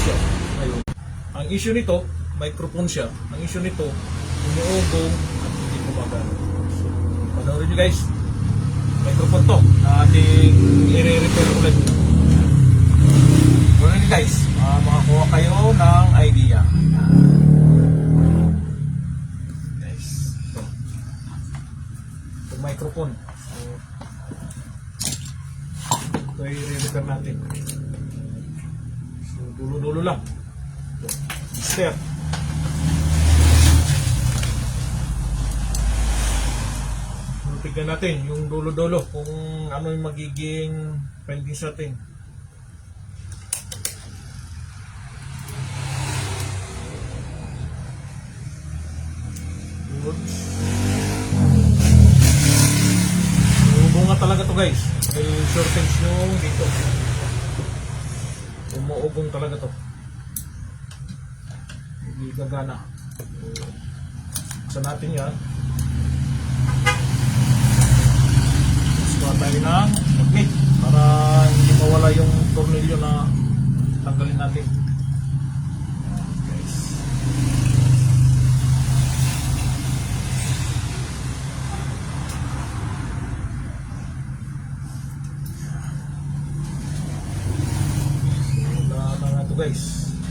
shop. Ayun. Ang issue nito, microphone siya. Ang issue nito, umuugong at hindi gumagana. So, panoorin nyo guys. Microphone to na ating i-repair ulit. Nyo guys. Uh, makakuha kayo ng idea. Guys. Ito. Itong microphone. So, ito i-repair natin. Dulo-dulo lang. Step. Tignan natin yung dulo-dulo kung ano yung magiging findings natin. Good. Umubunga talaga to guys. May shortage yung dito. Umuubong talaga to. Hindi gagana. Sa natin yan. Gusto tayo ng para hindi mawala yung tornilyo na tanggalin natin. Yan, Guys. Wala na nga to guys.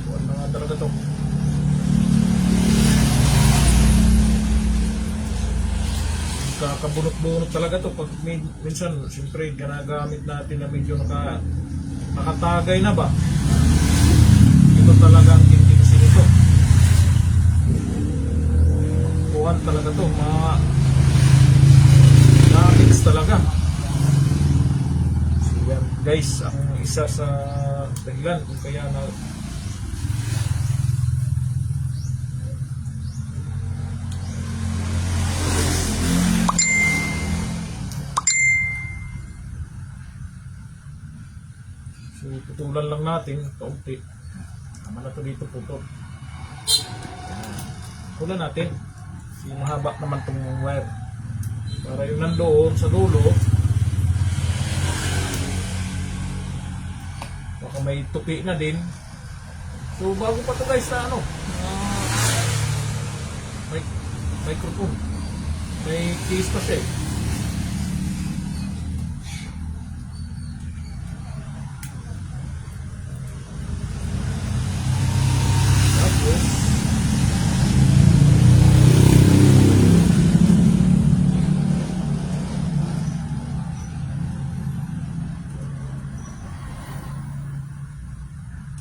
Wala na nga talaga to. Kakabunot-bunot talaga to pag min- minsan siyempre ginagamit natin na medyo naka, nakatagay na ba. Ito talagang hindi kasi nito. Kuhan talaga to. Mga na-mix talaga. So, yan, guys, ang isa sa dahilan kung kaya na So, putulan lang natin, kaunti. Tama na to dito putol. Putulan natin. Kasi mahaba naman itong wire. Para yung nandoon sa dulo, baka may tupi na din. So, bago pa to guys na ano, mic microphone. May case pa siya eh. Tapos,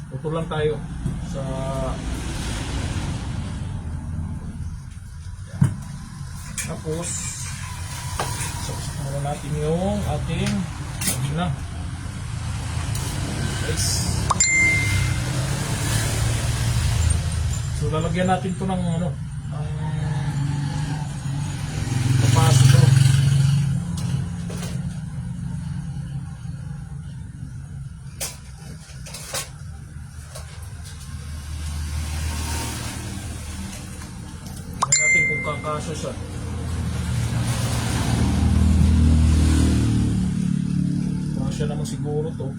Putol lang tayo sa. Tapos Saksak muna natin yung ating Sabina Guys So lalagyan natin to ng ano ng capacitor Tingnan natin kung kakasya siya. Kasya naman siguro to.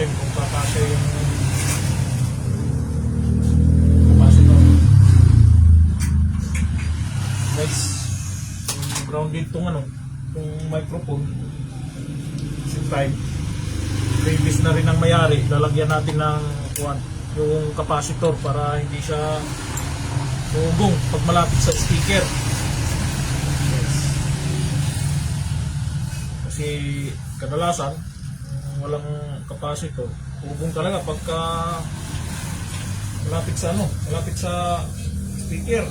Natin kung kakasya yung capacitor. Guys, yung grounded tong ano, tong microphone. Same time. Previous na rin ang mayari, lalagyan natin ng kuwan, yung capacitor para hindi siya bubong pag malapit sa speaker. Yes. Kasi kadalasan, walang capacitor, bubong talaga pagka malapit sa ano, malapit sa speaker.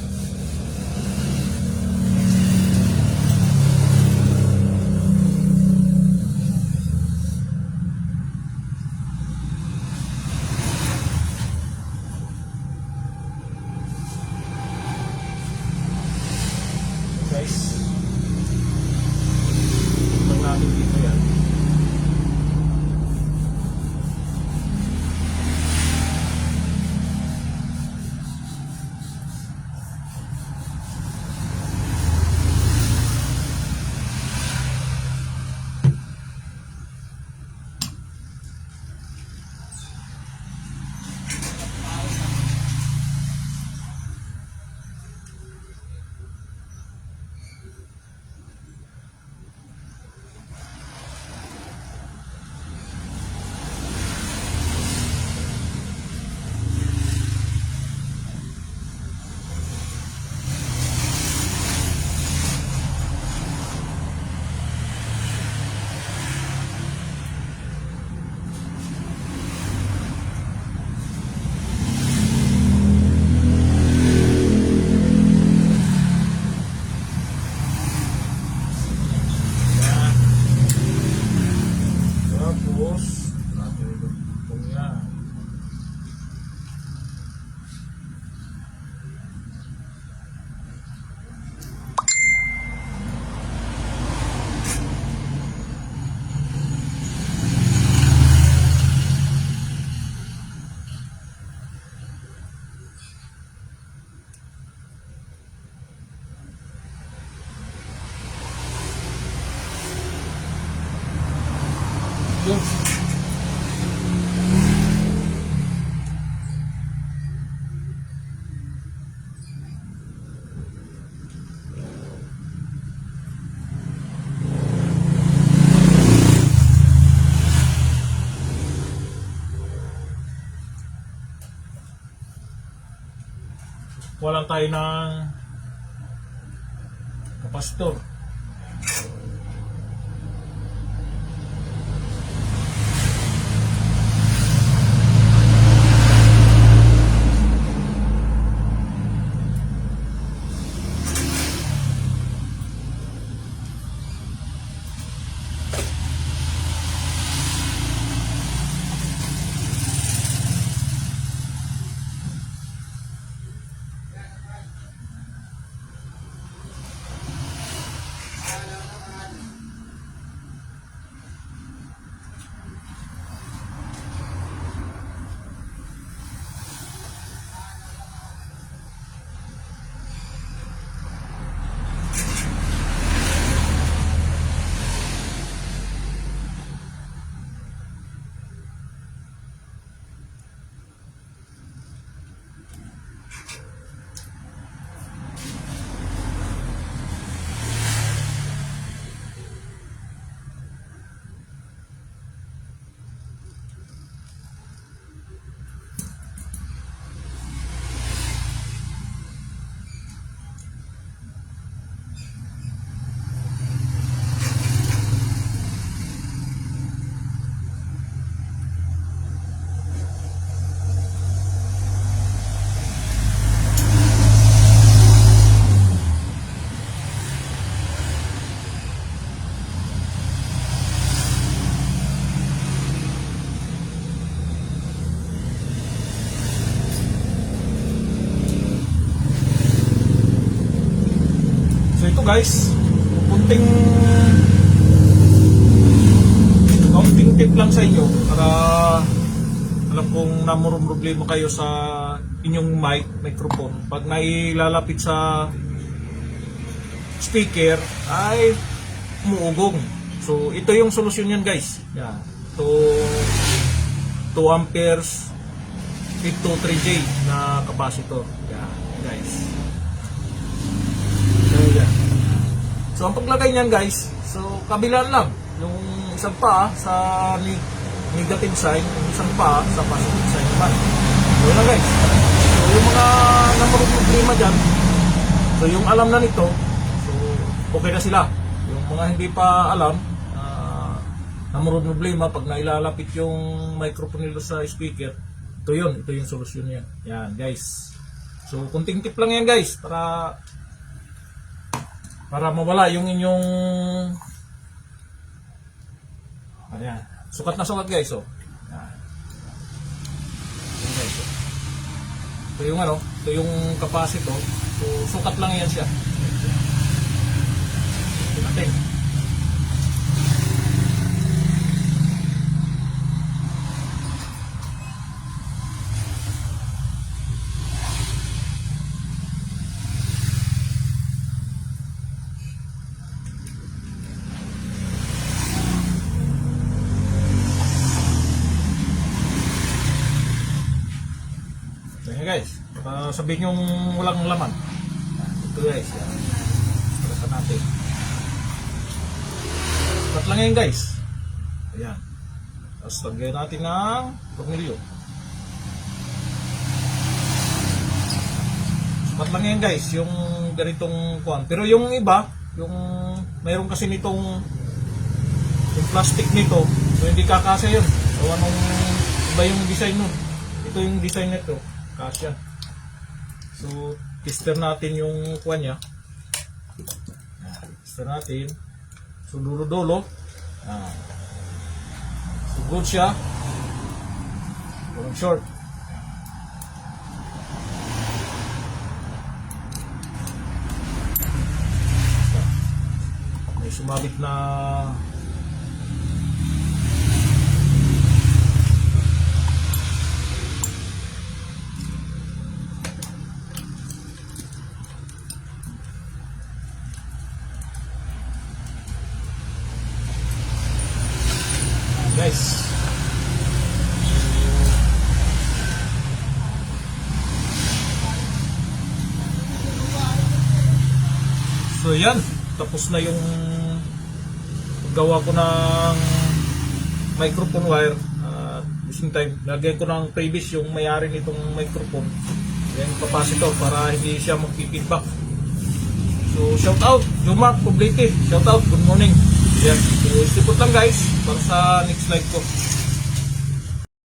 Wala tayo ng kapasitor. Guys, kunting kaunting tip lang sa inyo para alam kong namurong problema kayo sa inyong mic, microphone. Pag nailalapit sa speaker ay umuugong. So ito yung solusyon yan guys. Yan. To 2 amperes 523J na capacitor. Yan guys. Ayan. So, ang paglagay niyan guys, so kabilaan lang. Yung isang pa sa negative sign, yung isang pa sa positive sign naman. So, yun lang guys. So, yung mga namurong problema dyan, so yung alam na nito, so okay na sila. Yung mga hindi pa alam, uh, namurong problema, pag nailalapit yung microphone nila sa speaker, ito yun, ito yung solusyon niya. Yan guys. So, kunting tip lang yan guys, para para mawala yung inyong ayan. Sukat na sukat guys oh. Ayan. Guys, oh. ito yung ano ito yung capacitor so sukat lang yan siya. Natin So yan guys, uh, sabihin yung walang laman. Ito guys, yan. Pagkatan natin. Sukat lang yan guys. Ayan. Tapos lagyan natin ng tornilyo. Sukat lang yan guys, yung ganitong kuan. Pero yung iba, yung mayroon kasi nitong yung plastic nito, so hindi kakasya yun. So anong iba yung design nun? Ito yung design nito, kasya. So tester natin yung kuan niya. Tester natin. So dulo-dulo. Ah. So good siya. Walang short. May sumabit na guys. So yan, tapos na yung gawa ko ng microphone wire at uh, same time lagyan ko ng previous yung mayari nitong microphone Then capacitor para hindi siya magpi-feedback. So shout out, Jumark Poblete. Shout out, good morning. Yan. So, isipot lang guys para sa next live ko.